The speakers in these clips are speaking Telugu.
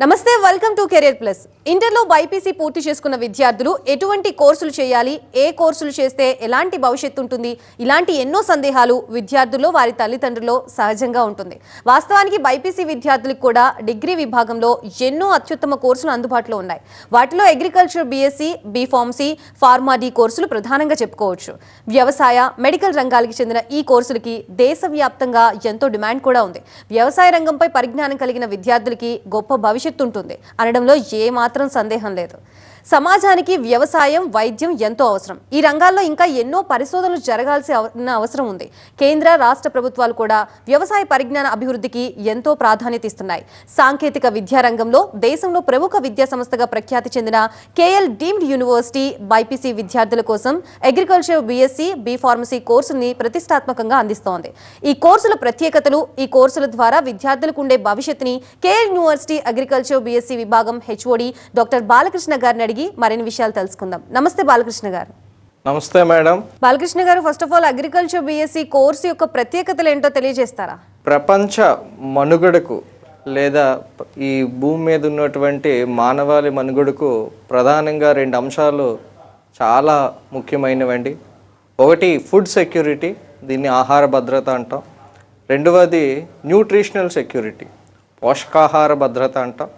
నమస్తే వెల్కమ్ టు కెరియర్ ప్లస్. ఇంటర్లో బైపీసీ పూర్తి చేసుకున్న విద్యార్థులు ఎటువంటి కోర్సులు చేయాలి ఏ కోర్సులు చేస్తే ఎలాంటి భవిష్యత్తు ఉంటుంది ఇలాంటి ఎన్నో సందేహాలు విద్యార్థుల్లో వారి తల్లిదండ్రుల్లో సహజంగా ఉంటుంది. వాస్తవానికి బైపీసీ విద్యార్థులకు కూడా డిగ్రీ విభాగంలో ఎన్నో అత్యుత్తమ కోర్సులు అందుబాటులో ఉన్నాయి. వాటిలో agriculture BSc B pharmacy pharma D కోర్సులు ప్రధానంగా చెప్పుకోవచ్చు. వ్యవసాయ మెడికల్ రంగాలకు చెందిన ఈ కోర్సులకి దేశవ్యాప్తంగా ఎంతో డిమాండ్ కూడా ఉంది. వ్యవసాయ రంగంపై పరిజ్ఞానం కలిగిన విద్యార్థులకి గొప్ప భవిష్యత్తు ఉంటుంది. అనడంలో ఏ మాత్రం సందేహం లేదు. సమాజానికి వ్యవసాయం వైద్యం ఎంతో అవసరం. ఈ రంగాల్లో ఇంకా ఎన్నో పరిశోధనలు జరగాల్సి అవసరం ఉంది. కేంద్ర రాష్ట్ర ప్రభుత్వాలు కూడా వ్యవసాయ పరిజ్ఞాన అభివృద్ధికి ఎంతో ప్రాధాన్యత ఇస్తున్నాయి. సాంకేతిక విద్యారంగంలో దేశంలో ప్రముఖ విద్యా సంస్థగా ప్రఖ్యాతి చెందిన కేఎల్ డీమ్డ్ యూనివర్సిటీ బైపీసీ విద్యార్థుల కోసం అగ్రికల్చర్ బీఎస్సీ బీ ఫార్మసీ కోర్సుని ప్రతిష్టాత్మకంగా అందిస్తోంది. ఈ కోర్సుల ప్రత్యేకతలు ఈ కోర్సుల ద్వారా విద్యార్థులకు ఉండే భవిష్యత్తుని కేఎల్ యూనివర్సిటీ అగ్రికల్చర్ బీఎస్సీ విభాగం హెచ్ఓడి డాక్టర్ బాలకృష్ణ గారిని అడిగి మరిన్ని విషయాలు తెలుసుకుందాం. నమస్తే బాలకృష్ణ గారు. నమస్తే madam. Balakrishna garu first of all agriculture BSc course యొక్క ప్రత్యేకతలు ఏంటో తెలియజేస్తారా? ప్రపంచ మనుగడకు లేదా ఈ భూమి మీద ఉన్నటువంటి మానవాళి మనుగడకు ప్రధానంగా రెండు అంశాలు చాలా ముఖ్యమైనవండి. ఒకటి ఫుడ్ సెక్యూరిటీ దీన్ని ఆహార భద్రత అంటాం. రెండవది న్యూట్రిషనల్ సెక్యూరిటీ పోషకాహార భద్రత అంటాం.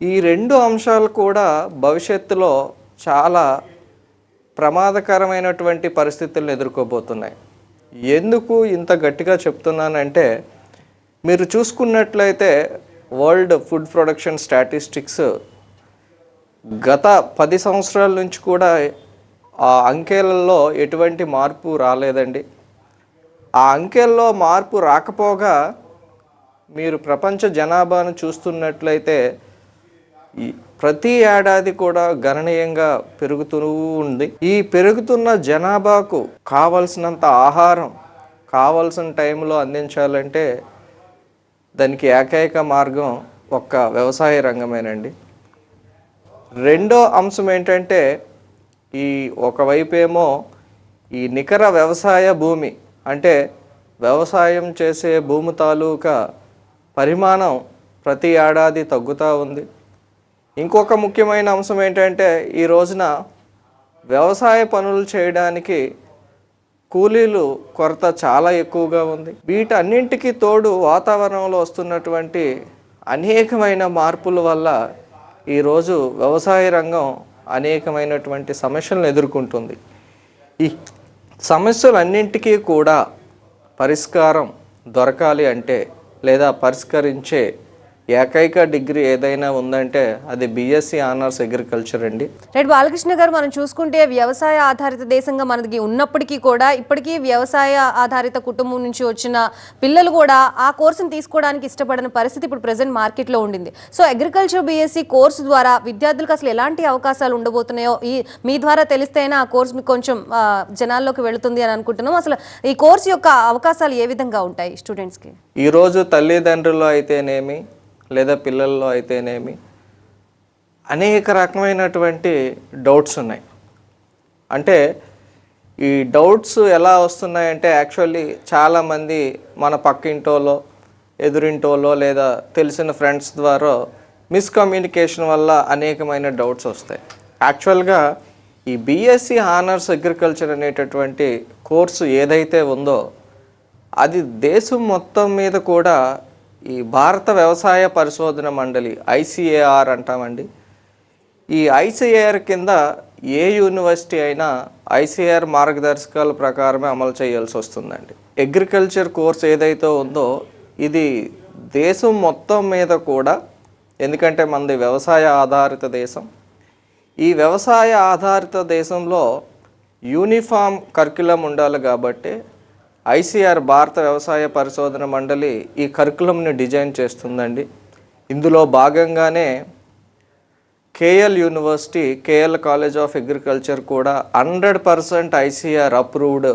ఈ రెండు అంశాలు కూడా భవిష్యత్తులో చాలా ప్రమాదకరమైనటువంటి పరిస్థితులను ఎదుర్కోబోతున్నాయి. ఎందుకు ఇంత గట్టిగా చెప్తున్నానంటే మీరు చూసుకున్నట్లయితే వరల్డ్ ఫుడ్ ప్రొడక్షన్ స్టాటిస్టిక్స్ గత పది సంవత్సరాల నుంచి కూడా ఆ అంకెలలో ఎటువంటి మార్పు రాలేదండి. ఆ అంకెల్లో మార్పు రాకపోగా మీరు ప్రపంచ జనాభాను చూస్తున్నట్లయితే ప్రతి ఏడాది కూడా గణనీయంగా పెరుగుతూ ఉంది. ఈ పెరుగుతున్న జనాభాకు కావలసినంత ఆహారం కావలసిన టైంలో అందించాలంటే దానికి ఏకైక మార్గం ఒక్క వ్యవసాయ రంగమేనండి. రెండో అంశం ఏంటంటే ఈ ఒకవైపేమో ఏమో ఈ నికర వ్యవసాయ భూమి అంటే వ్యవసాయం చేసే భూమి తాలూకా పరిమాణం ప్రతి ఏడాది తగ్గుతూ ఉంది. ఇంకొక ముఖ్యమైన అంశం ఏంటంటే ఈ రోజున వ్యవసాయ పనులు చేయడానికి కూలీలు కొరత చాలా ఎక్కువగా ఉంది. వీటన్నింటికి తోడు వాతావరణంలో వస్తున్నటువంటి అనేకమైన మార్పుల వల్ల ఈరోజు వ్యవసాయ రంగం అనేకమైనటువంటి సమస్యలను ఎదుర్కొంటుంది. ఈ సమస్యలన్నింటికీ కూడా పరిష్కారం దొరకాలి అంటే లేదా పరిష్కరించే ఏకైక డిగ్రీ ఏదైనా ఉందంటే అది బీఎస్సీ ఆనర్స్ అగ్రికల్చర్ అండి. రైట్ బాలకృష్ణ గారు మనం చూసుకుంటే వ్యవసాయ ఆధారిత దేశంగా మనకి ఉన్నప్పటికీ కూడా ఇప్పటికీ వ్యవసాయ ఆధారిత కుటుంబం నుంచి వచ్చిన పిల్లలు కూడా ఆ కోర్సును తీసుకోవడానికి ఇష్టపడిన పరిస్థితి ఇప్పుడు ప్రజెంట్ మార్కెట్లో ఉండింది. సో అగ్రికల్చర్ బీఎస్సీ కోర్సు ద్వారా విద్యార్థులకు అసలు ఎలాంటి అవకాశాలు ఉండబోతున్నాయో ఈ మీ ద్వారా తెలిస్తేనే ఆ కోర్సు మీకు కొంచెం జనాల్లోకి వెళుతుంది అని అనుకుంటున్నాం. అసలు ఈ కోర్సు యొక్క అవకాశాలు ఏ విధంగా ఉంటాయి స్టూడెంట్స్కి ఈరోజు తల్లిదండ్రులు అయితేనేమి లేదా పిల్లల్లో అయితేనేమి అనేక రకమైనటువంటి డౌట్స్ ఉన్నాయి. అంటే ఈ డౌట్స్ ఎలా వస్తున్నాయంటే యాక్చువల్లీ చాలామంది మన పక్కింటోలో ఎదురింటోలో లేదా తెలిసిన ఫ్రెండ్స్ ద్వారా మిస్కమ్యూనికేషన్ వల్ల అనేకమైన డౌట్స్ వస్తాయి. యాక్చువల్గా ఈ బీఎస్సీ ఆనర్స్ అగ్రికల్చర్ అనేటటువంటి కోర్సు ఏదైతే ఉందో అది దేశం మొత్తం మీద కూడా ఈ భారత వ్యవసాయ పరిశోధన మండలి ఐసిఏఆర్ అంటామండి. ఈ ఐసిఏఆర్ కింద ఏ యూనివర్సిటీ అయినా ఐసిఆర్ మార్గదర్శకాల ప్రకారమే అమలు చేయాల్సి వస్తుందండి. అగ్రికల్చర్ కోర్స్ ఏదైతే ఉందో ఇది దేశం మొత్తం మీద కూడా ఎందుకంటే మనది వ్యవసాయ ఆధారిత దేశం ఈ వ్యవసాయ ఆధారిత దేశంలో యూనిఫామ్ కర్క్యులం ఉండాలి కాబట్టి ఐసీఆర్ భారత వ్యవసాయ పరిశోధన మండలి ఈ కరికులంని డిజైన్ చేస్తుందండి. ఇందులో భాగంగానే KL university KL college of agriculture కూడా హండ్రెడ్ పర్సెంట్ ఐసీఆర్ అప్రూవ్డ్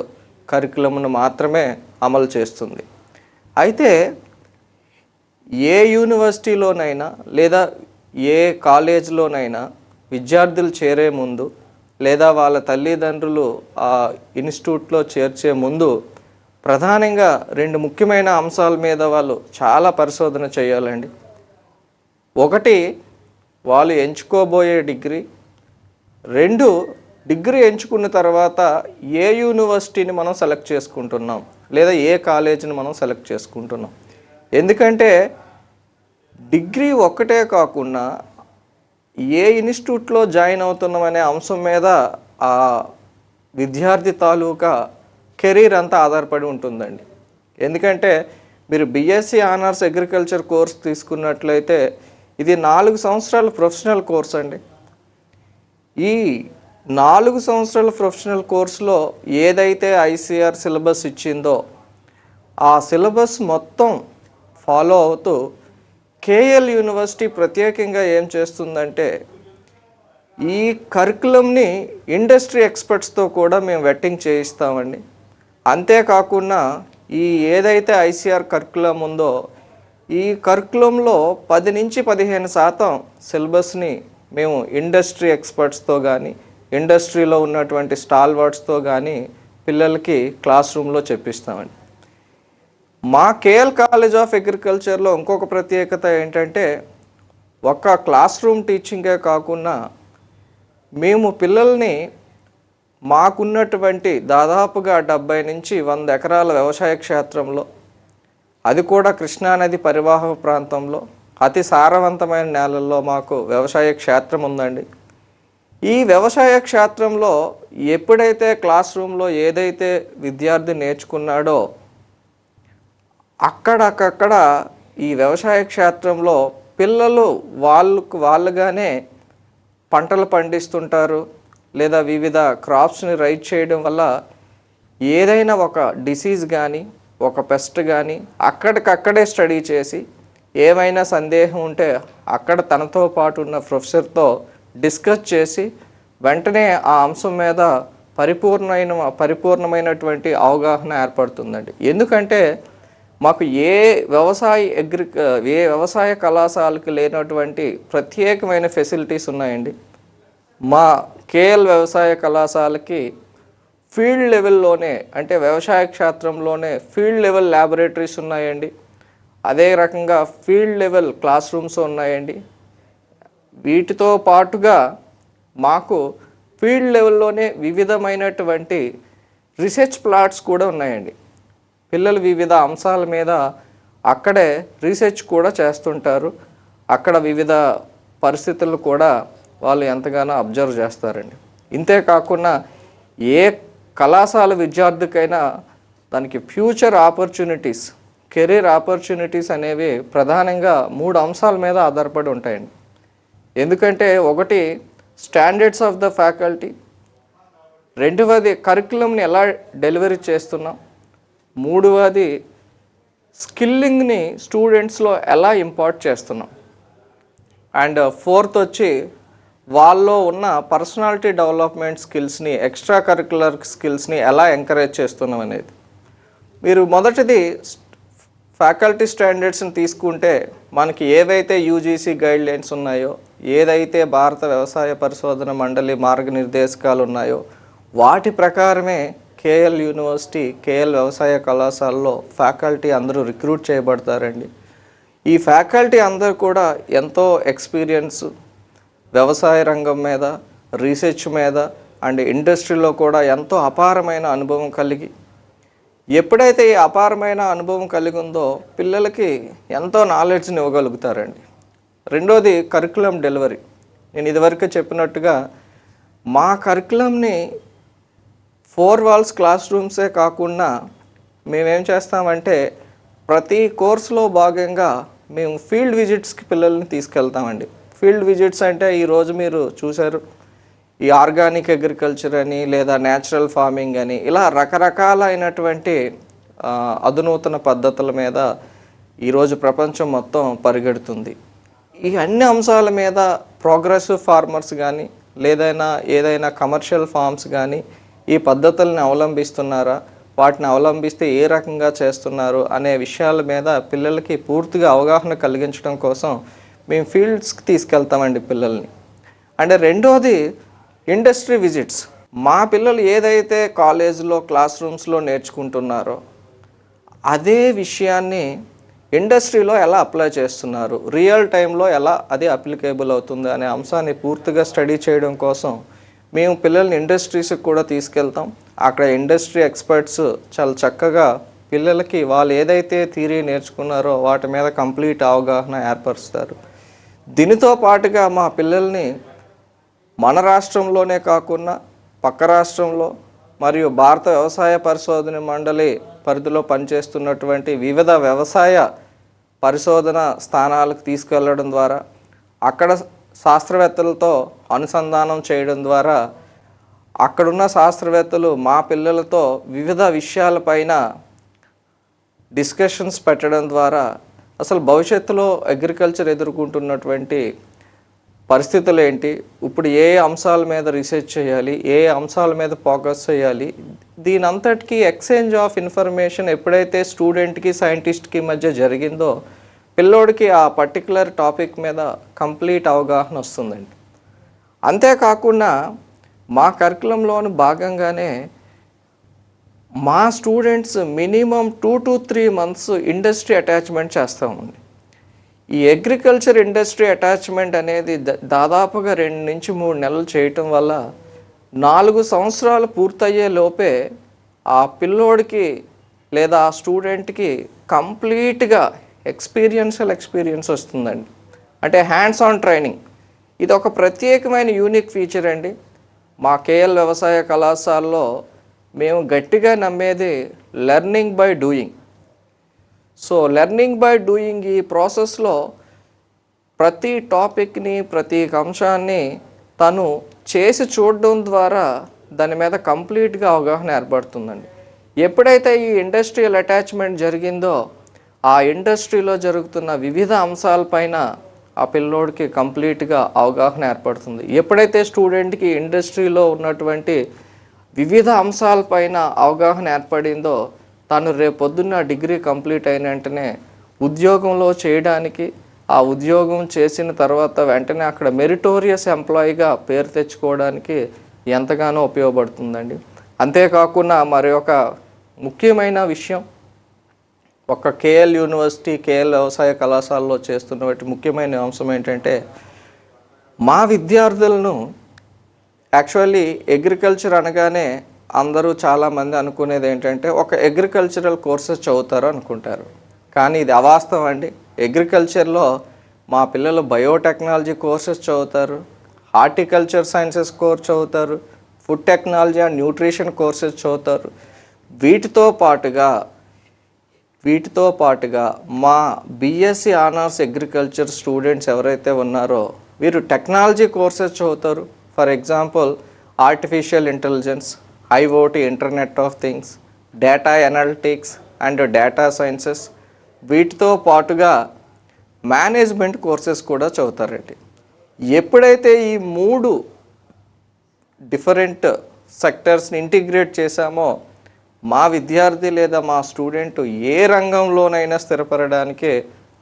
కరికులంను మాత్రమే అమలు చేస్తుంది. అయితే ఏ యూనివర్సిటీలోనైనా లేదా ఏ కాలేజ్లోనైనా విద్యార్థులు చేరే ముందు లేదా వాళ్ళ తల్లిదండ్రులు ఆ ఇన్స్టిట్యూట్లో చేర్చే ముందు ప్రధానంగా రెండు ముఖ్యమైన అంశాల మీద వాళ్ళు చాలా పరిశోధన చేయాలండి. ఒకటి వాళ్ళు ఎంచుకోబోయే డిగ్రీ. రెండు డిగ్రీ ఎంచుకున్న తర్వాత ఏ యూనివర్సిటీని మనం సెలెక్ట్ చేసుకుంటున్నాం? లేదా ఏ కాలేజీని మనం సెలెక్ట్ చేసుకుంటున్నాం? ఎందుకంటే డిగ్రీ ఒక్కటే కాకుండా ఏ ఇన్స్టిట్యూట్లో జాయిన్ అవుతున్నాం అనే అంశం మీద ఆ విద్యార్థి తాలూకా కెరీర్ అంతా ఆధారపడి ఉంటుందండి. ఎందుకంటే మీరు బీఎస్సీ ఆనర్స్ అగ్రికల్చర్ కోర్స్ తీసుకున్నట్లయితే ఇది నాలుగు సంవత్సరాల ప్రొఫెషనల్ కోర్స్ అండి. ఈ నాలుగు సంవత్సరాల ప్రొఫెషనల్ కోర్సులో ఏదైతే ఐసీఆర్ సిలబస్ ఇచ్చిందో ఆ సిలబస్ మొత్తం ఫాలో అవుతూ కేఎల్ యూనివర్సిటీ ప్రత్యేకంగా ఏం చేస్తుందంటే ఈ కరికులంని ఇండస్ట్రీ ఎక్స్పర్ట్స్తో కూడా మేము వెట్టింగ్ చేయిస్తామండి. అంతేకాకుండా ఈ ఏదైతే ఐసీఆర్ కరికులం ఉందో ఈ కరికులంలో పది నుంచి పదిహేను శాతం సిలబస్ని మేము ఇండస్ట్రీ ఎక్స్పర్ట్స్తో కానీ ఇండస్ట్రీలో ఉన్నటువంటి స్టాల్ వర్డ్స్తో కానీ పిల్లలకి క్లాస్ రూమ్లో చెప్పిస్తామండి. మా కేఎల్ కాలేజ్ ఆఫ్ అగ్రికల్చర్లో ఇంకొక ప్రత్యేకత ఏంటంటే ఒక్క క్లాస్ రూమ్ టీచింగే కాకుండా మేము పిల్లల్ని మాకున్నటువంటి దాదాపుగా డెబ్బై నుంచి వంద ఎకరాల వ్యవసాయ క్షేత్రంలో అది కూడా కృష్ణానది పరివాహక ప్రాంతంలో అతి సారవంతమైన నేలల్లో మాకు వ్యవసాయ క్షేత్రం ఉందండి. ఈ వ్యవసాయ క్షేత్రంలో ఎప్పుడైతే క్లాస్ రూమ్లో ఏదైతే విద్యార్థి నేర్చుకున్నాడో అక్కడక్కక్కడ ఈ వ్యవసాయ క్షేత్రంలో పిల్లలు వాళ్ళకు వాళ్ళుగానే పంటలు పండిస్తుంటారు. లేదా వివిధ క్రాప్స్ని రైట్ చేయడం వల్ల ఏదైనా ఒక డిసీజ్ కానీ ఒక పెస్ట్ కానీ అక్కడికక్కడే స్టడీ చేసి ఏమైనా సందేహం ఉంటే అక్కడ తనతో పాటు ఉన్న ప్రొఫెసర్తో డిస్కస్ చేసి వెంటనే ఆ అంశం మీద పరిపూర్ణమైన పరిపూర్ణమైనటువంటి అవగాహన ఏర్పడుతుందండి. ఎందుకంటే మాకు ఏ వ్యవసాయ అగ్రి ఏ వ్యవసాయ కళాశాలకు లేనటువంటి ప్రత్యేకమైన ఫెసిలిటీస్ ఉన్నాయండి. మా కేఎల్ వ్యవసాయ కళాశాలకి ఫీల్డ్ లెవెల్లోనే అంటే వ్యవసాయ క్షేత్రంలోనే ఫీల్డ్ లెవెల్ ల్యాబొరేటరీస్ ఉన్నాయండి. అదే రకంగా ఫీల్డ్ లెవెల్ క్లాస్ రూమ్స్ ఉన్నాయండి. వీటితో పాటుగా మాకు ఫీల్డ్ లెవెల్లోనే వివిధమైనటువంటి రీసెర్చ్ ప్లాట్స్ కూడా ఉన్నాయండి. పిల్లలు వివిధ అంశాల మీద అక్కడే రీసెర్చ్ కూడా చేస్తుంటారు. అక్కడ వివిధ పరిస్థితులు కూడా వాళ్ళు ఎంతగానో అబ్జర్వ్ చేస్తారండి. ఇంతే కాకుండా ఏ కళాశాల విద్యార్థికైనా దానికి ఫ్యూచర్ ఆపర్చునిటీస్ కెరీర్ ఆపర్చునిటీస్ అనేవి ప్రధానంగా మూడు అంశాల మీద ఆధారపడి ఉంటాయండి. ఎందుకంటే ఒకటి స్టాండర్డ్స్ ఆఫ్ ద ఫ్యాకల్టీ రెండవది కరికులంని ఎలా డెలివరీ చేస్తున్నాం మూడవది స్కిల్లింగ్ని స్టూడెంట్స్లో ఎలా ఇంపార్ట్ చేస్తున్నాం అండ్ ఫోర్త్ వచ్చి వాళ్ళలో ఉన్న పర్సనాలిటీ డెవలప్మెంట్ స్కిల్స్ని ఎక్స్ట్రా కరికులర్ స్కిల్స్ని ఎలా ఎంకరేజ్ చేస్తున్నాం అనేది. మీరు మొదటిది ఫ్యాకల్టీ స్టాండర్డ్స్ని తీసుకుంటే మనకి ఏవైతే యూజీసీ గైడ్ లైన్స్ ఉన్నాయో ఏదైతే భారత వ్యవసాయ పరిశోధన మండలి మార్గనిర్దేశకాలు ఉన్నాయో వాటి ప్రకారమే కేఎల్ యూనివర్సిటీ కేఎల్ వ్యవసాయ కళాశాలలో ఫ్యాకల్టీ అందరూ రిక్రూట్ చేయబడతారండి. ఈ ఫ్యాకల్టీ అందరూ కూడా ఎంతో ఎక్స్పీరియన్స్ వ్యవసాయ రంగం మీద రీసెర్చ్ మీద అండ్ ఇండస్ట్రీలో కూడా ఎంతో అపారమైన అనుభవం కలిగి ఎప్పుడైతే ఈ అపారమైన అనుభవం కలిగి ఉందో పిల్లలకి ఎంతో నాలెడ్జ్ని ఇవ్వగలుగుతారండి. రెండోది కరికులం డెలివరీ నేను ఇదివరకు చెప్పినట్టుగా మా కరికులంని ఫోర్ వాల్స్ క్లాస్ రూమ్సే కాకుండా మేమేం చేస్తామంటే ప్రతి కోర్సులో భాగంగా మేము ఫీల్డ్ విజిట్స్కి పిల్లల్ని తీసుకెళ్తామండి. ఫీల్డ్ విజిట్స్ అంటే ఈరోజు మీరు చూశారు. ఈ ఆర్గానిక్ అగ్రికల్చర్ అని లేదా న్యాచురల్ ఫార్మింగ్ అని ఇలా రకరకాలైనటువంటి అధునూతన పద్ధతుల మీద ఈరోజు ప్రపంచం మొత్తం పరిగెడుతుంది. ఈ అన్ని అంశాల మీద ప్రోగ్రెసివ్ ఫార్మర్స్ కానీ లేదైనా ఏదైనా కమర్షియల్ ఫార్మ్స్ కానీ ఈ పద్ధతుల్ని అవలంబిస్తున్నారా? వాటిని అవలంబిస్తే ఏ రకంగా చేస్తున్నారు? అనే విషయాల మీద పిల్లలకి పూర్తిగా అవగాహన కలిగించడం కోసం మేము ఫీల్డ్స్కి తీసుకెళ్తామండి పిల్లల్ని. అండ్ రెండోది ఇండస్ట్రీ విజిట్స్ మా పిల్లలు ఏదైతే కాలేజీలో క్లాస్ రూమ్స్లో నేర్చుకుంటున్నారో అదే విషయాన్ని ఇండస్ట్రీలో ఎలా అప్లై చేస్తున్నారు? రియల్ టైంలో ఎలా అది అప్లికేబుల్ అవుతుంది అనే అంశాన్ని పూర్తిగా స్టడీ చేయడం కోసం మేము పిల్లల్ని ఇండస్ట్రీస్కి కూడా తీసుకెళ్తాం. అక్కడ ఇండస్ట్రీ ఎక్స్పర్ట్స్ చాలా చక్కగా పిల్లలకి వాళ్ళు ఏదైతే థీరీ నేర్చుకున్నారో వాటి మీద కంప్లీట్ అవగాహన ఏర్పరుస్తారు. దీనితో పాటుగా మా పిల్లల్ని మన రాష్ట్రంలోనే కాకుండా పక్క రాష్ట్రంలో మరియు భారత వ్యవసాయ పరిశోధన మండలి పరిధిలో పనిచేస్తున్నటువంటి వివిధ వ్యవసాయ పరిశోధన స్థానాలకు తీసుకెళ్ళడం ద్వారా అక్కడ శాస్త్రవేత్తలతో అనుసంధానం చేయడం ద్వారా అక్కడున్న శాస్త్రవేత్తలు మా పిల్లలతో వివిధ విషయాలపైన డిస్కషన్స్ పెట్టడం ద్వారా అసలు భవిష్యత్తులో అగ్రికల్చర్ ఎదుర్కొంటున్నటువంటి పరిస్థితులు ఏంటి ఇప్పుడు ఏ అంశాల మీద రీసెర్చ్ చేయాలి? ఏ అంశాల మీద ఫోకస్ చేయాలి? దీని అంతటికీ ఎక్స్చేంజ్ ఆఫ్ ఇన్ఫర్మేషన్ ఎప్పుడైతే స్టూడెంట్కి సైంటిస్ట్కి మధ్య జరిగిందో పిల్లోడికి ఆ పర్టికులర్ టాపిక్ మీద కంప్లీట్ అవగాహన వస్తుందండి. అంతేకాకుండా మా కరికులంలోని భాగంగానే మా students minimum two to three months industry attachment చేస్తామండి ఈ అగ్రికల్చర్ ఇండస్ట్రీ అటాచ్మెంట్ అనేది దాదాపుగా రెండు నుంచి మూడు నెలలు చేయటం వల్ల నాలుగు సంవత్సరాలు పూర్తయ్యే లోపే ఆ పిల్లోడికి లేదా ఆ స్టూడెంట్కి కంప్లీట్గా ఎక్స్పీరియన్షియల్ ఎక్స్పీరియన్స్ వస్తుందండి. అంటే హ్యాండ్స్ ఆన్ ట్రైనింగ్ ఇది ఒక ప్రత్యేకమైన యూనిక్ ఫీచర్ అండి. మా కేఎల్ వ్యవసాయ కళాశాలలో మేము గట్టిగా నమ్మేది learning by doing so learning by doing ఈ ప్రాసెస్లో ప్రతి టాపిక్ని ప్రతి అంశాన్ని తను చేసి చూడడం ద్వారా దాని మీద కంప్లీట్గా అవగాహన ఏర్పడుతుందండి. ఎప్పుడైతే ఈ ఇండస్ట్రియల్ అటాచ్మెంట్ జరిగిందో ఆ ఇండస్ట్రీలో జరుగుతున్న వివిధ అంశాలపైన ఆ పిల్లోడికి కంప్లీట్గా అవగాహన ఏర్పడుతుంది. ఎప్పుడైతే స్టూడెంట్కి ఇండస్ట్రీలో ఉన్నటువంటి వివిధ అంశాలపైన అవగాహన ఏర్పడిందో తను రేపొద్దున్న డిగ్రీ కంప్లీట్ అయిన వెంటనే ఉద్యోగంలో చేయడానికి ఆ ఉద్యోగం చేసిన తర్వాత వెంటనే అక్కడ మెరిటోరియస్ ఎంప్లాయీగా పేరు తెచ్చుకోవడానికి ఎంతగానో ఉపయోగపడుతుందండి. అంతేకాకుండా మరి ఒక ముఖ్యమైన విషయం ఒక కేఎల్ యూనివర్సిటీ కేఎల్ వ్యవసాయ కళాశాలలో చేస్తున్నటువంటి ముఖ్యమైన అంశం ఏంటంటే మా విద్యార్థులను యాక్చువల్లీ అగ్రికల్చర్ అనగానే అందరూ చాలామంది అనుకునేది ఏంటంటే ఒక అగ్రికల్చరల్ కోర్సెస్ చదువుతారు అనుకుంటారు. కానీ ఇది అవాస్తవం అండి. అగ్రికల్చర్లో మా పిల్లలు బయోటెక్నాలజీ కోర్సెస్ చదువుతారు హార్టికల్చర్ సైన్సెస్ కోర్స్ చదువుతారు food technology and nutrition courses చదువుతారు. వీటితో పాటుగా వీటితో పాటుగా మా బీఎస్సీ ఆనర్స్ అగ్రికల్చర్ స్టూడెంట్స్ ఎవరైతే ఉన్నారో వీరు టెక్నాలజీ కోర్సెస్ చదువుతారు. For example artificial intelligence IoT internet of things data analytics and data sciences వీటితో పాటుగా మేనేజ్మెంట్ కోర్సెస్ కూడా చదువుతారండి. ఎప్పుడైతే ఈ మూడు డిఫరెంట్ సెక్టర్స్ని ఇంటిగ్రేట్ చేశామో మా విద్యార్థి లేదా మా స్టూడెంట్ ఏ రంగంలోనైనా స్థిరపడడానికి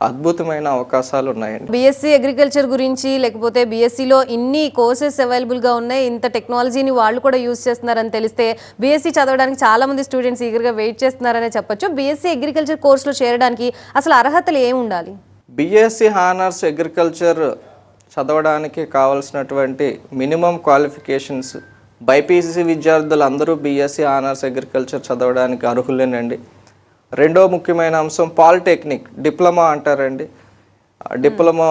అద్భుతమైన అవకాశాలు ఉన్నాయండి బీఎస్సీ అగ్రికల్చర్ గురించి లేకపోతే బీఎస్సీలో ఇన్ని కోర్సెస్ అవైలబుల్గా ఉన్నాయి ఇంత టెక్నాలజీని వాళ్ళు కూడా యూజ్ చేస్తున్నారని తెలిస్తే బీఎస్సీ చదవడానికి చాలా మంది స్టూడెంట్స్ ఈగర్గా వెయిట్ చేస్తున్నారనే చెప్పొచ్చు. బీఎస్సీ అగ్రికల్చర్ కోర్సులో చేరడానికి అసలు అర్హతలు ఏమి ఉండాలి? బీఎస్సీ హానర్స్ అగ్రికల్చర్ చదవడానికి కావాల్సినటువంటి మినిమం క్వాలిఫికేషన్స్ బైపీసీ విద్యార్థులు అందరూ బీఎస్సీ ఆనర్స్ అగ్రికల్చర్ చదవడానికి అర్హులేనండి. రెండో ముఖ్యమైన అంశం పాలిటెక్నిక్ డిప్లొమా అంటారండి. డిప్లొమా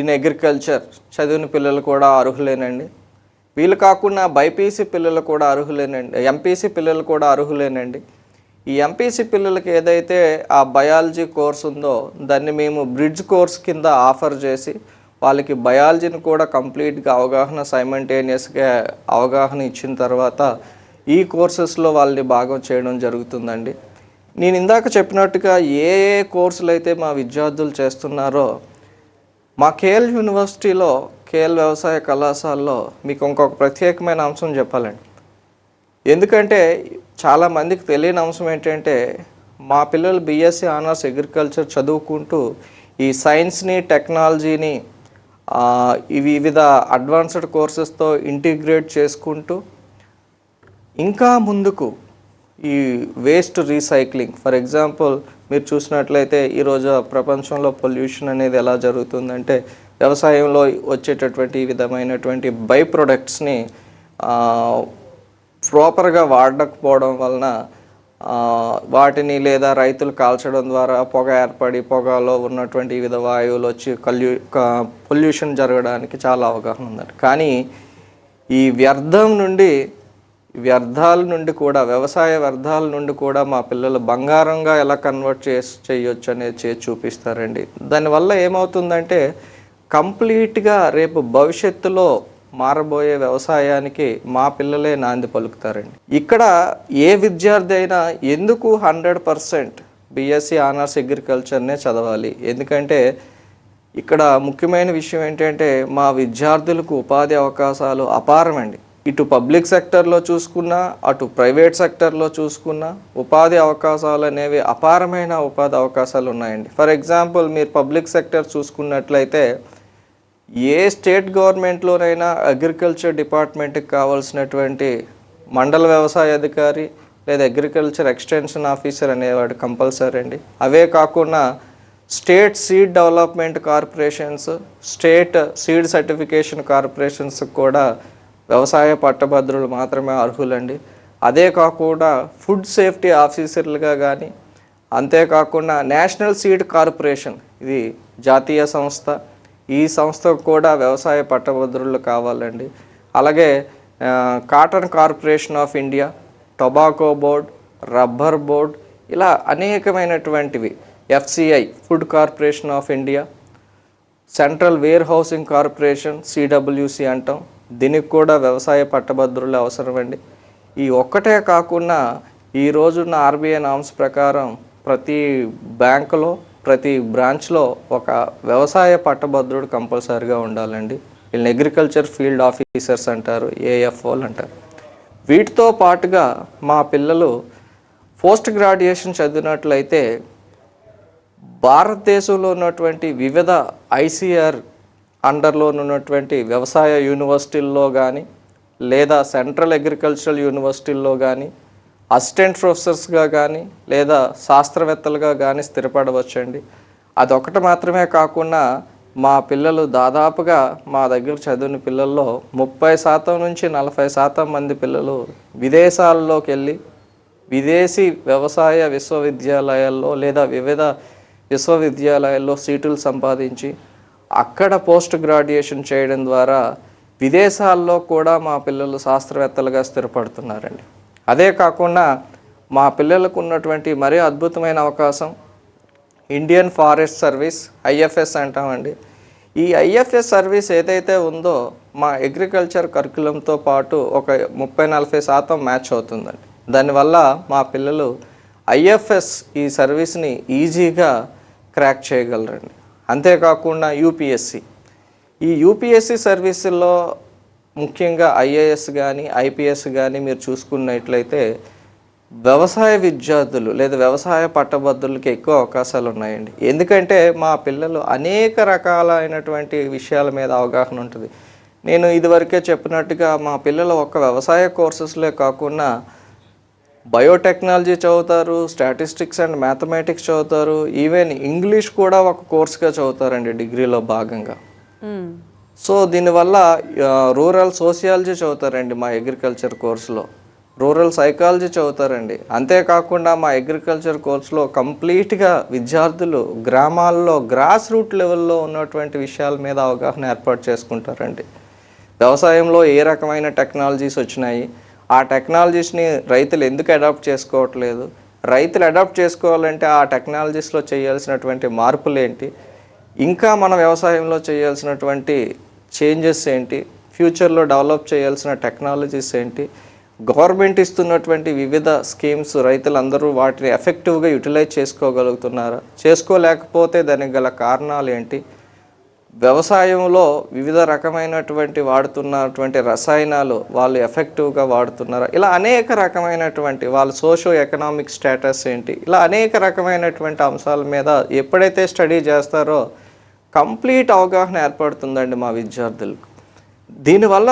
ఇన్ అగ్రికల్చర్ చదివిన పిల్లలు కూడా అర్హులేనండి. వీళ్ళు కాకుండా బైపీసీ పిల్లలు కూడా అర్హులేనండి ఎంపీసీ పిల్లలు కూడా అర్హులేనండి. ఈ ఎంపీసీ పిల్లలకి ఏదైతే ఆ బయాలజీ కోర్స్ ఉందో దాన్ని మేము బ్రిడ్జ్ కోర్స్ కింద ఆఫర్ చేసి వాళ్ళకి బయాలజీని కూడా కంప్లీట్గా అవగాహన సైమంటేనియస్గా అవగాహన ఇచ్చిన తర్వాత ఈ కోర్సెస్లో వాళ్ళని భాగం చేయడం జరుగుతుందండి. నేను ఇందాక చెప్పినట్టుగా ఏ ఏ కోర్సులు అయితే మా విద్యార్థులు చేస్తున్నారో మా కేఎల్ యూనివర్సిటీలో కేఎల్ వ్యవసాయ కళాశాలలో మీకు ఇంకొక ప్రత్యేకమైన అంశం చెప్పాలండి. ఎందుకంటే చాలా మందికి తెలియని అంశం ఏంటంటే మా పిల్లలు బీఎస్సీ ఆనర్స్ అగ్రికల్చర్ చదువుకుంటూ ఈ సైన్స్ని టెక్నాలజీని వివిధ అడ్వాన్స్డ్ కోర్సెస్తో ఇంటిగ్రేట్ చేసుకుంటూ ఇంకా ముందుకు ఈ వేస్ట్ రీసైక్లింగ్ ఫర్ ఎగ్జాంపుల్ మీరు చూసినట్లయితే ఈరోజు ప్రపంచంలో పొల్యూషన్ అనేది ఎలా జరుగుతుందంటే వ్యవసాయంలో వచ్చేటటువంటి విధమైనటువంటి బై ప్రొడక్ట్స్ని ప్రాపర్గా వాడకపోవడం వలన వాటిని లేదా రైతులు కాల్చడం ద్వారా పొగ ఏర్పడి పొగలో ఉన్నటువంటి వివిధ వాయువులు వచ్చి కల్యూ పొల్యూషన్ జరగడానికి చాలా అవగాహన ఉందండి. కానీ ఈ వ్యర్థం నుండి వ్యర్థాల నుండి కూడా వ్యవసాయ వ్యర్థాల నుండి కూడా మా పిల్లలు బంగారంగా ఎలా కన్వర్ట్ చేసి చేయొచ్చు అనేది చేసి చూపిస్తారండి. దానివల్ల ఏమవుతుందంటే కంప్లీట్గా రేపు భవిష్యత్తులో మారబోయే వ్యవసాయానికి మా పిల్లలే నాంది పలుకుతారండి. ఇక్కడ ఏ విద్యార్థి అయినా ఎందుకు హండ్రెడ్ పర్సెంట్ బీఎస్సీ ఆనర్స్ అగ్రికల్చర్నే చదవాలి? ఎందుకంటే ఇక్కడ ముఖ్యమైన విషయం ఏంటంటే మా విద్యార్థులకు ఉపాధి అవకాశాలు అపారమండి. ఇటు పబ్లిక్ సెక్టర్లో చూసుకున్నా అటు ప్రైవేట్ సెక్టర్లో చూసుకున్నా ఉపాధి అవకాశాలు అనేవి అపారమైన ఉపాధి అవకాశాలు ఉన్నాయండి. ఫర్ ఎగ్జాంపుల్ మీరు పబ్లిక్ సెక్టర్ చూసుకున్నట్లయితే ఏ స్టేట్ గవర్నమెంట్లోనైనా అగ్రికల్చర్ డిపార్ట్మెంట్కి కావాల్సినటువంటి మండల వ్యవసాయ అధికారి లేదా అగ్రికల్చర్ ఎక్స్టెన్షన్ ఆఫీసర్ అనేవాడు కంపల్సరీ అండి. అవే కాకుండా state seed development corporations state seed certification corporations కూడా వ్యవసాయ పట్టభద్రులు మాత్రమే అర్హులండి. అదే కాకుండా ఫుడ్ సేఫ్టీ ఆఫీసర్లుగా కానీ అంతేకాకుండా నేషనల్ సీడ్ కార్పొరేషన్ ఇది జాతీయ సంస్థ. ఈ సంస్థకు కూడా వ్యవసాయ పట్టభద్రులు కావాలండి. అలాగే cotton corporation of India tobacco board rubber board ఇలా అనేకమైనటువంటివి FCI food corporation of India central warehousing corporation CWC అంటాం. దీనికి కూడా వ్యవసాయ పట్టభద్రులు అవసరమండి. ఈ ఒక్కటే కాకుండా ఈ రోజున్న ఆర్బీఐ నామ్స్ ప్రకారం ప్రతి బ్యాంకులో ప్రతి బ్రాంచ్లో ఒక వ్యవసాయ పట్టభద్రుడు కంపల్సరీగా ఉండాలండి. వీళ్ళని అగ్రికల్చర్ ఫీల్డ్ ఆఫీసర్స్ అంటారు ఏఎఫ్ఓలు అంటారు. వీటితో పాటుగా మా పిల్లలు పోస్ట్ గ్రాడ్యుయేషన్ చదివినట్లయితే భారతదేశంలో ఉన్నటువంటి వివిధ ఐసీఆర్ అండర్లో ఉన్నటువంటి వ్యవసాయ యూనివర్సిటీల్లో కానీ లేదా సెంట్రల్ అగ్రికల్చరల్ యూనివర్సిటీల్లో కానీ అసిస్టెంట్ ప్రొఫెసర్స్గా కానీ లేదా శాస్త్రవేత్తలుగా కానీ స్థిరపడవచ్చండి. అదొకటి మాత్రమే కాకుండా మా పిల్లలు దాదాపుగా మా దగ్గర చదివిన పిల్లల్లో ముప్పై శాతం నుంచి నలభై శాతం మంది పిల్లలు విదేశాల్లోకి వెళ్ళి విదేశీ వ్యవసాయ విశ్వవిద్యాలయాల్లో లేదా వివిధ విశ్వవిద్యాలయాల్లో సీటులు సంపాదించి అక్కడ పోస్ట్ గ్రాడ్యుయేషన్ చేయడం ద్వారా విదేశాల్లో కూడా మా పిల్లలు శాస్త్రవేత్తలుగా స్థిరపడుతున్నారండి. అదే కాకుండా మా పిల్లలకు ఉన్నటువంటి మరీ అద్భుతమైన అవకాశం ఇండియన్ ఫారెస్ట్ సర్వీస్ ఐఎఫ్ఎస్ అంటామండి. ఈ ఐఎఫ్ఎస్ సర్వీస్ ఏదైతే ఉందో మా అగ్రికల్చర్ కరికులంతో పాటు ఒక ముప్పై నలభై శాతం మ్యాచ్ అవుతుందండి. దానివల్ల మా పిల్లలు ఐఎఫ్ఎస్ ఈ సర్వీస్ని ఈజీగా క్రాక్ చేయగలరండి. అంతేకాకుండా యూపీఎస్సి. ఈ యూపీఎస్సి సర్వీసుల్లో ముఖ్యంగా ఐఏఎస్ కానీ ఐపీఎస్ కానీ మీరు చూసుకున్నట్లయితే వ్యవసాయ విద్యార్థులు లేదా వ్యవసాయ పట్టభద్రులకి ఎక్కువ అవకాశాలు ఉన్నాయండి. ఎందుకంటే మా పిల్లలు అనేక రకాలైనటువంటి విషయాల మీద అవగాహన ఉంటుంది. నేను ఇదివరకే చెప్పినట్టుగా మా పిల్లలు ఒక్క వ్యవసాయ కోర్సెస్లే కాకుండా బయోటెక్నాలజీ చదువుతారు స్టాటిస్టిక్స్ అండ్ మ్యాథమెటిక్స్ చదువుతారు ఈవెన్ ఇంగ్లీష్ కూడా ఒక కోర్స్గా చదువుతారండి డిగ్రీలో భాగంగా. సో దీనివల్ల రూరల్ సోషియాలజీ చదువుతారండి మా అగ్రికల్చర్ కోర్సులో. రూరల్ సైకాలజీ చదువుతారండి. అంతేకాకుండా మా అగ్రికల్చర్ కోర్సులో కంప్లీట్గా విద్యార్థులు గ్రామాల్లో గ్రాస్ రూట్ లెవెల్లో ఉన్నటువంటి విషయాల మీద అవగాహన ఏర్పాటు చేసుకుంటారండి. వ్యవసాయంలో ఏ రకమైన టెక్నాలజీస్ వచ్చినాయి ఆ టెక్నాలజీస్ని రైతులు ఎందుకు అడాప్ట్ చేసుకోవట్లేదు? రైతులు అడాప్ట్ చేసుకోవాలంటే ఆ టెక్నాలజీస్లో చేయాల్సినటువంటి మార్పులు ఏంటి? ఇంకా మన వ్యవసాయంలో చేయాల్సినటువంటి చేంజెస్ ఏంటి? ఫ్యూచర్లో డెవలప్ చేయాల్సిన టెక్నాలజీస్ ఏంటి? గవర్నమెంట్ ఇస్తున్నటువంటి వివిధ స్కీమ్స్ రైతులందరూ వాటిని ఎఫెక్టివ్గా యూటిలైజ్ చేసుకోగలుగుతున్నారా? చేసుకోలేకపోతే దానికి గల కారణాలు ఏంటి? వ్యవసాయంలో వివిధ రకమైనటువంటి వాడుతున్నటువంటి రసాయనాలు వాళ్ళు ఎఫెక్టివ్గా వాడుతున్నారా? ఇలా అనేక రకమైనటువంటి వాళ్ళ సోషో ఎకనామిక్ స్టేటస్ ఏంటి? ఇలా అనేక రకమైనటువంటి అంశాల మీద ఎప్పుడైతే స్టడీ చేస్తారో కంప్లీట్ అవగాహన ఏర్పడుతుందండి మా విద్యార్థులకు. దీనివల్ల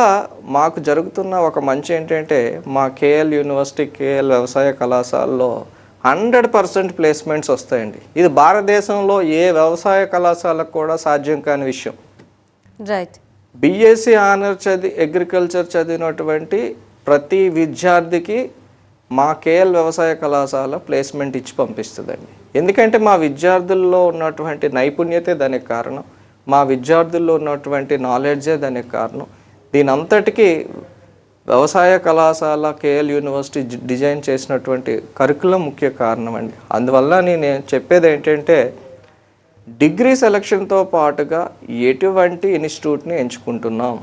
మాకు జరుగుతున్న ఒక మంచి ఏంటంటే మా కేఎల్ యూనివర్సిటీ కేఎల్ వ్యవసాయ కళాశాలలో హండ్రెడ్ పర్సెంట్ ప్లేస్మెంట్స్ వస్తాయండి. ఇది భారతదేశంలో ఏ వ్యవసాయ కళాశాలకు కూడా సాధ్యం కాని విషయం. రైట్ బీఎస్సీ ఆనర్ చదివి అగ్రికల్చర్ చదివినటువంటి ప్రతి విద్యార్థికి మా కేఎల్ వ్యవసాయ కళాశాల ప్లేస్మెంట్ ఇచ్చి పంపిస్తుందండి. ఎందుకంటే మా విద్యార్థుల్లో ఉన్నటువంటి నైపుణ్యతే దానికి కారణం. మా విద్యార్థుల్లో ఉన్నటువంటి నాలెడ్జే దానికి కారణం. దీని అంతటికీ వ్యవసాయ కళాశాల కేఎల్ యూనివర్సిటీ డిజైన్ చేసినటువంటి కరికులం ముఖ్య కారణం అండి. అందువల్ల నేను చెప్పేది ఏంటంటే డిగ్రీ సెలక్షన్తో పాటుగా ఎటువంటి ఇన్స్టిట్యూట్ని ఎంచుకుంటున్నాం.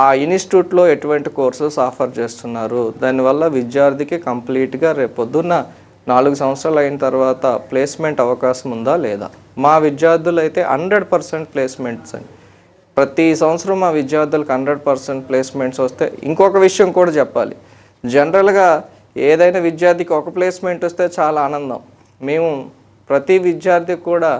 ఆ ఇన్స్టిట్యూట్లో ఎటువంటి కోర్సెస్ ఆఫర్ చేస్తున్నారు? దానివల్ల విద్యార్థికి కంప్లీట్గా రేపొద్దున్న నాలుగు సంవత్సరాలు అయిన తర్వాత ప్లేస్మెంట్ అవకాశం ఉందా లేదా? మా విద్యార్థులు అయితే హండ్రెడ్ పర్సెంట్ ప్లేస్మెంట్స్ అండి. ప్రతి సంవత్సరం మా విద్యార్థులకు హండ్రెడ్ పర్సెంట్ ప్లేస్మెంట్స్ వస్తే ఇంకొక విషయం కూడా చెప్పాలి. జనరల్గా ఏదైనా విద్యార్థికి ఒక ప్లేస్మెంట్ వస్తే చాలా ఆనందం. మేము ప్రతి విద్యార్థికి కూడా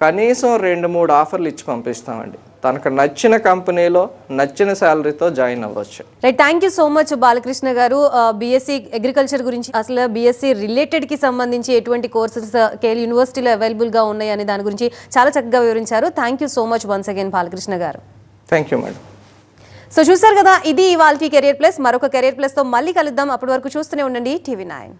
కనీసం రెండు మూడు ఆఫర్లు ఇచ్చి పంపిస్తామండి. తనకు నచ్చిన కంపెనీలో నచ్చిన శాలరీతో జాయిన్ అవ్వచ్చు. Right thank you so much Balakrishna garu. BSc agriculture గురించి అసలు బీఎస్సీ రిలేటెడ్కి సంబంధించి ఎటువంటి కోర్సెస్ యూనివర్సిటీలో అవైలబుల్గా ఉన్నాయి అనే దాని గురించి చాలా చక్కగా వివరించారు. Thank you so much once again Balakrishna garu. Thank you madam so చూసారు కదా ఇది ఇవాళ కెరియర్ ప్లస్ మరొక కెరియర్ ప్లస్తో మళ్ళీ కలుద్దాం. అప్పటి వరకు చూస్తూనే ఉండండి. TV nine